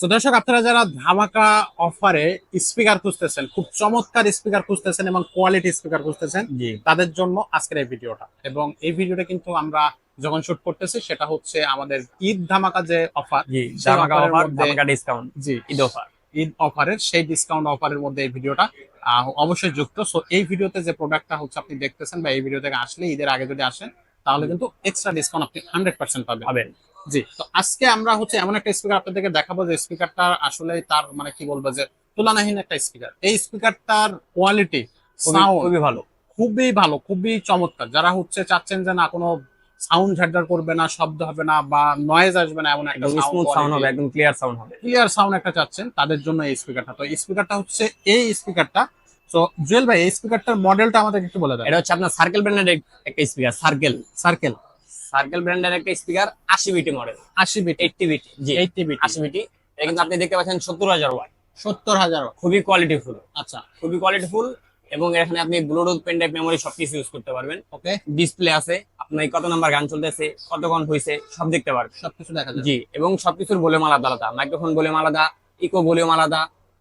তো দর্শক আপনারা যারা ধামাকা অফারে স্পিকার খুঁজতেছেন খুব চমৎকার স্পিকার খুঁজতেছেন এবং কোয়ালিটি স্পিকার খুঁজতেছেন তাদের জন্য আজকের এই ভিডিওটা এবং এই ভিডিওটা কিন্তু আমরা যখন শুট করতেছি সেটা হচ্ছে আমাদের ঈদ ধামাকা যে অফার জি ধামাকা অফার ধামাকা ডিসকাউন্ট জি ঈদ অফার ঈদ অফারের সেই ডিসকাউন্ট অফারের মধ্যে এই ভিডিওটা অবশ্যই যুক্ত। সো এই ভিডিওতে যে প্রোডাক্টটা হচ্ছে আপনি দেখতেছেন বা এই ভিডিও থেকে আসলে ঈদের আগে যদি আসেন তাহলে কিন্তু এক্সট্রা ডিসকাউন্ট আপনি হান্ড্রেড পার্সেন্ট পাবেন। পাবেন। জি। তো আজকে আমরা হচ্ছে এমন একটা স্পিকার আপনাদেরকে দেখাবো যে স্পিকারটা আসলে তার মানে কি বলব যে তুলনাহীন একটা স্পিকার এই স্পিকারটার কোয়ালিটি খুবই- সাউন্ড খুবই ভালো। খুবই ভালো খুবই চমৎকার। যারা হচ্ছে চাচ্ছেন যে না কোনো সাউন্ড ঝাড়ঝাড় করবে না শব্দ হবে না বা নয়েজ আসবে না এমন একটা স্মুথ সাউন্ড হবে একদম ক্লিয়ার সাউন্ড হবে। ক্লিয়ার সাউন্ড একটা চাচ্ছেন তাদের জন্য এই স্পিকারটা তো এই স্পিকারটা হচ্ছে এই স্পিকারটা তো জুয়েল ভাই এই স্পিকারটার মডেলটা আমাদের একটু বলে দেন। এটা হচ্ছে আপনার সার্কেল ব্র্যান্ডের একটা স্পিকার সার্কেল সার্কেল সার্কেল ব্র্যান্ডের একটা স্পিকার আশি বিটি মডেল। আশি বিট। এইটটি বিটি জি। এইট টিভি আশি বিটি। এটা কিন্তু আপনি দেখতে পাচ্ছেন সত্তর হাজার ওয়াট। সত্তর হাজার খুবই কোয়ালিটিফুল আচ্ছা। খুবই কোয়ালিটিফুল এবং এখানে আপনি ব্লুটুথ পেন ড্রাইভ মেমোরি সবকিছু ইউজ করতে পারবেন। ওকে। ডিসপ্লে আছে। আপনার কত নাম্বার গান চলতেছে কতক্ষণ হয়েছে সব দেখতে পারবেন। সবকিছু দেখা যায় জি এবং সবকিছুর ভলিউম আলাদা আলাদা। মাইক্রোফোন ভলিউম আলাদা ইকো ভলিউম আলাদা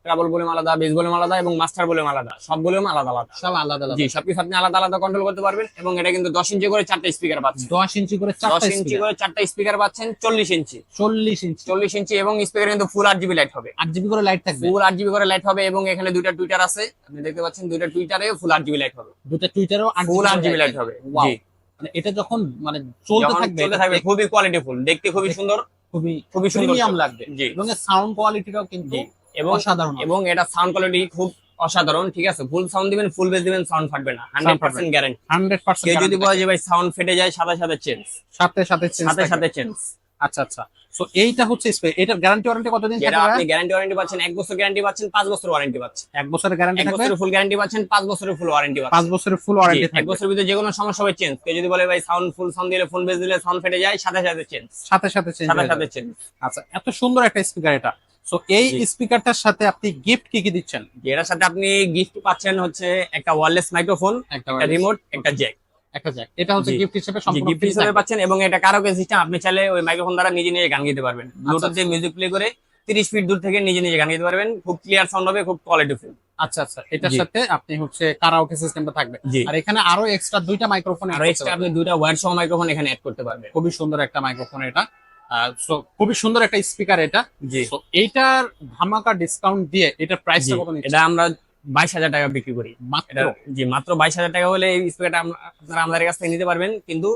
ট্রাবল ভলিউম আলাদা বেস ভলিউম আলাদা এবং মাস্টার ভলিউম আলাদা সব ভলিউম আলাদা আলাদা। সব আলাদা আলাদা। জি সবকিছু আপনি আলাদা আলাদা কন্ট্রোল করতে পারবেন এবং এটা কিন্তু দশ ইঞ্চি করে চারটা স্পিকার পাচ্ছেন দশ ইঞ্চি করে চারটা ইঞ্চি স্পিকার করে চারটা স্পিকার পাচ্ছেন চল্লিশ ইঞ্চি। চল্লিশ ইঞ্চি। চল্লিশ ইঞ্চি এবং স্পিকার কিন্তু ফুল আট জিবি লাইট হবে। আট জিবি করে লাইট থাকবে। ফুল আট জিবি করে লাইট হবে এবং এখানে দুইটা টুইটার আছে। আপনি দেখতে পাচ্ছেন দুইটা টুইটারে ফুল আট জিবি লাইট হবে। দুটো টুইটারও ফুল আট জিবি লাইট হবে। জি। মানে এটা যখন মানে চলতে থাকবে চলতে থাকবে খুবই কোয়ালিটিফুল দেখতে খুবই সুন্দর। খুবই খুবই সুন্দর লাগবে। জি। এবং সাউন্ড কোয়ালিটিটাও কিন্তু এবং অসাধারণ এবং এটা সাউন্ড কোয়ালিটি খুব অসাধারণ ঠিক আছে? ফুল সাউন্ড দিবেন ফুল বেস দিবেন সাউন্ড ফাটবে না। হান্ড্রেড ফাটবে পার্সেন্ট গ্যারান্টি হান্ড্রেড কেউ যদি বলে যে ভাই সাউন্ড ফেটে যায় সাথে সাথে চেঞ্জ সাথে সাথে change সাথে সাথে চেঞ্জ আচ্ছা আচ্ছা। সো এইটা হচ্ছে স্পে এটার গ্যারান্টি ওয়ারেন্টি কতদিন থাকবে আপনি গ্যারান্টি ওয়ারেন্টি পাচ্ছেন এক বছর গ্যারান্টি পাচ্ছেন পাঁচ বছর ওয়ারেন্টি পাচ্ছেন। এক বছরের গ্যারান্টি এক থাকবে? বছরের ফুল গ্যারান্টি পাচ্ছেন পাঁচ বছরের ফুল ওয়ারেন্টি পাঁচ পাচ্ছেন বছরের ফুল ওয়ারেন্টি এক থাকবে। বছরের ভিতরে যে কোনো সমস্যা হবে চেঞ্জ কেউ যদি বলে ভাই সাউন্ড ফুল সাউন্ড দিলে ফুল বেস দিলে সাউন্ড ফেটে যায় সাথে সাথে চেঞ্জ সাথে সাথে চেঞ্জ সাথে সাথে চেঞ্জ আচ্ছা এত সুন্দর একটা স্পিকার এটা। সো এই। স্পিকারটার সাথে আপনি গিফট কি কি দিচ্ছেন? এটার সাথে আপনি গিফট পাচ্ছেন হচ্ছে একটা ওয়্যারলেস মাইক্রোফোন একটা রিমোট একটা জ্যাক একটা জ্যাক এটা হচ্ছে গিফট হিসেবে সম্পূর্ণ গিফট হিসেবে পাচ্ছেন এবং এটা কারোকে সিস্টেম আপনি চাইলে ওই মাইক্রোফোন দ্বারা নিজে নিজে গান গাইতে পারবেন। ব্লুটুথ আচ্ছা। দিয়ে মিউজিক প্লে করে তিরিশ ফিট দূর থেকে নিজে নিজে গান গাইতে পারবেন। খুব ক্লিয়ার সাউন্ড হবে খুব কোয়ালিটিফুল আচ্ছা আচ্ছা। এটার সাথে আপনি হচ্ছে কারাওকে সিস্টেমটা থাকবে। জি। আর এখানে আরও এক্সট্রা দুইটা মাইক্রোফোন আর এক্সট্রা আপনি দুইটা ওয়্যার সহ মাইক্রোফোন এখানে অ্যাড করতে পারবেন। খুবই সুন্দর একটা মাইক্রোফোন এটা। খুবই সুন্দর একটা স্পিকার এটা। জি। এইটার ধামাকা ডিসকাউন্ট দিয়ে এটার প্রাইসটা কত এটা আমরা বাইশ হাজার টাকা বিক্রি করি। মাত্র? জি মাত্র বাইশ হাজার টাকা হলে এই স্পিকারটা আপনারা আমাদের কাছ থেকে নিতে পারবেন। কিন্তু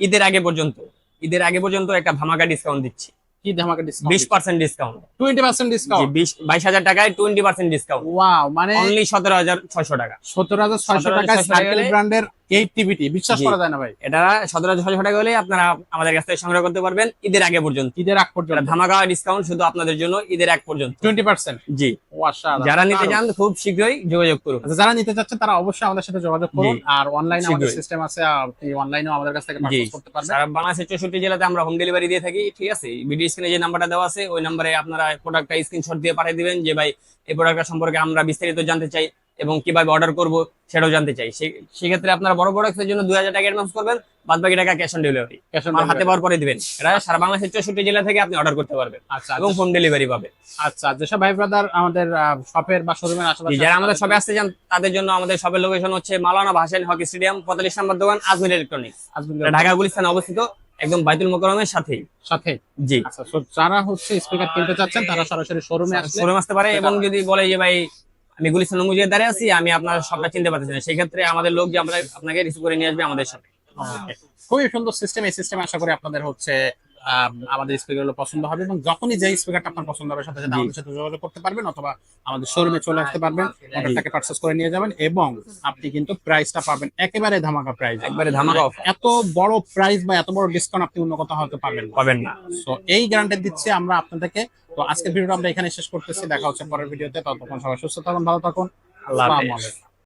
ঈদের আগে পর্যন্ত ঈদের আগে পর্যন্ত একটা ধামাকা ডিসকাউন্ট দিচ্ছি। কি ধামাকা ডিসকাউন্ট বিশ পার্সেন্ট ডিসকাউন্ট টোয়েন্টি পার্সেন্ট জি ডিসকাউন্ট টাকায় টোয়েন্টি পার্সেন্ট ডিসকাউন্ট ওয়াও মানে অনলি সতেরো হাজার ছয়শো টাকা। সত্তর হাজার 17,600 টাকায় সার্কেল টাকা ব্র্যান্ডের টিভিটি বিশ্বাস করা যায় না ভাই। এটা সতেরো হাজার ছয়শো টাকা হলে আপনারা আমাদের কাছ থেকে সংগ্রহ করতে পারবেন ঈদের আগে পর্যন্ত। ঈদের আগ পর্যন্ত। ধামাকা ডিসকাউন্ট শুধু আপনাদের জন্য ঈদের এক পর্যন্ত। টোয়েন্টি পার্সেন্ট জি। যারা নিতে চান খুব শীঘ্রই যোগাযোগ করুন। আচ্ছা যারা নিতে চাচ্ছেন তারা অবশ্যই আমাদের সাথে যোগাযোগ করুন। আর অনলাইনে আমাদের সিস্টেম আছে আপনি অনলাইনেও আমাদের কাছ থেকে পারচেজ করতে পারবেন। সারা বাংলাদেশের চৌষট্টি জেলাতে আমরা হোম ডেলিভারি দিয়ে থাকি ঠিক আছে? ভিডিও স্ক্রিনে যে নাম্বারটা দেওয়া আছে ওই নাম্বারে আপনারা প্রোডাক্টটা স্ক্রিনশট দিয়ে পাঠিয়ে দিবেন যে ভাই এই প্রোডাক্টটা সম্পর্কে আমরা বিস্তারিত জানতে চাই। এবং কীভাবে অর্ডার করব সেটাও জানতে চাই। সেক্ষেত্রে আপনারা বড় প্রোডাক্টের জন্য দুই হাজার টাকা অ্যাডভান্স করবেন বাদ বাকি টাকা ক্যাশ অন ডেলিভারি আমার হাতে পাওয়ার পরে দিবেন। এটা সারা বাংলাদেশের চৌষট্টি জেলা থেকে আপনি অর্ডার করতে পারবেন আচ্ছা এবং হোম ডেলিভারি পাবে আচ্ছা যেসব ভাই ব্রাদার আমাদের শপের বা শোরুমের আশেপাশে যারা আমাদের সবে আসতে চান তাদের জন্য আমাদের সবের লোকেশন হচ্ছে মালানা ভাসান হকি স্টেডিয়াম পঁয়তাল্লিশ নম্বর দোকান আজমির ইলেকট্রনিক্স ঢাকা গুলিস্তানে অবস্থিত একদম বাইতুল মোকরমের সাথেই। সাথে জি। আচ্ছা যারা হচ্ছে স্পিকার কিনতে চাচ্ছেন তারা সরাসরি শোরুম আসতে পারে এবং যদি বলে যে ভাই আমি গুলিস্তান মুজিয়ে দাঁড়িয়ে আছি, আমি আপনার সবটা চিনতে পারতেছি না। সেক্ষেত্রে আমাদের লোক যে আমরা আপনাকে রিসিভ করে নিয়ে আসবে আমাদের সাথে। খুবই সুন্দর সিস্টেম এই সিস্টেম আশা করি আপনাদের হচ্ছে আমাদের স্পিকারগুলো পছন্দ হবে এবং যখনই যে স্পিকারটা আপনার পছন্দ হবে সাথে সাথে আমাদের সাথে যোগাযোগ করতে পারবেন অথবা আমাদের শোরুমে চলে আসতে পারবেন অর্ডারটাকে পারচেস করে নিয়ে যাবেন এবং আপনি কিন্তু প্রাইসটা পাবেন একেবারে ধামাকা প্রাইস একবারে ধামাকা offer। এত বড় প্রাইস বা এত বড় ডিসকাউন্ট আপনি অন্য কোথাও হতে পারবেন না। পাবেন না। তো এই গ্যারান্টি দিচ্ছি আমরা আপনাদেরকে। তো আজকের ভিডিওটা আমরা এখানে শেষ করতেছি। দেখা হচ্ছে পরের ভিডিওতে ততক্ষণ সবাই সুস্থ থাকুন ভালো থাকুন। আল্লাহ হাফেজ।